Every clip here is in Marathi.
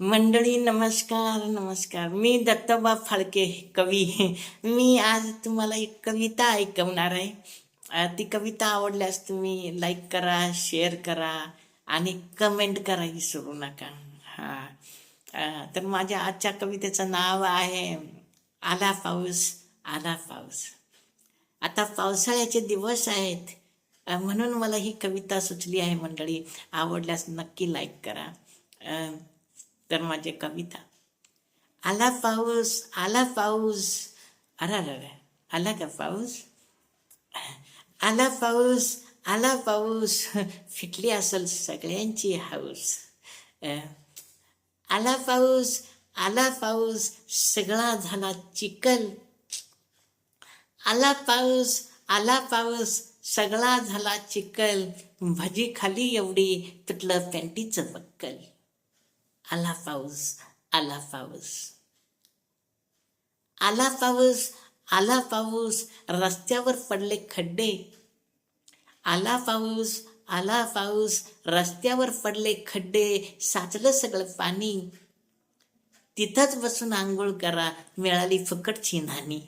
मंडळी नमस्कार नमस्कार. मी दत्तोबा फाळके कवी. मी आज तुम्हाला एक कविता ऐकवणार आहे. ती कविता आवडल्यास तुम्ही लाईक करा शेअर करा आणि कमेंट करा सोडू नका. हां. तर माझ्या आजच्या कवितेचं नाव आहे आला पाऊस आला पाऊस. आता पावसाळ्याचे दिवस आहेत. म्हणून मला ही कविता सुचली आहे मंडळी. आवडल्यास नक्की लाईक करा. तर माझी कविता आला पाऊस आला पाऊस अरे अरे आला का पाऊस आला पाऊस आला पाऊस फिटली असेल सगळ्यांची हाऊस आला पाऊस आला पाऊस सगळा झाला चिकल आला पाऊस आला पाऊस सगळा झाला चिकल भजी खाली एवढी तुटलं पॅन्टीचं बक्कल आला पाऊस आला पाऊस आला पाऊस आला पाऊस रस्त्यावर पडले खड्डे आला पाऊस आला पाऊस रस्त्यावर पडले खड्डे साचलं सगळं पाणी तिथंच बसून आंघोळ करा मिळाली फुकटची नाणी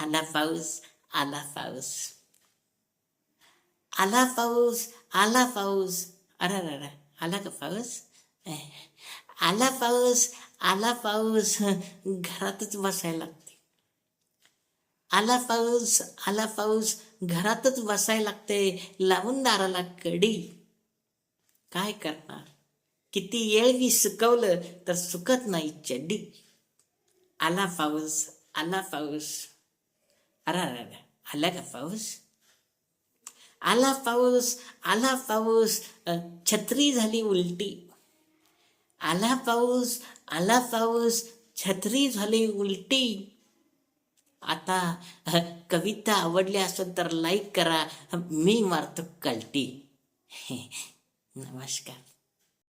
आला पाऊस आला पाऊस आला पाऊस आला पाऊस अरा आला का पाऊस आला पाऊस आला पाऊस घरातच बसायला लागते. आला पाऊस आला पाऊस घरातच बसायला लागते लावून दाराला कडी. काय करणार? किती येळवी सुकवलं तर सुकत नाही चड्डी. आला पाऊस आला पाऊस. अरा आला का पाऊस? आला पाऊस आला पाऊस. छत्री झाली उलटी. आला पाऊस आला पाऊस छत्री झाली उलटी. आता कविता आवडली असेल तर लाईक करा. मी मारतो कलटी. नमस्कार.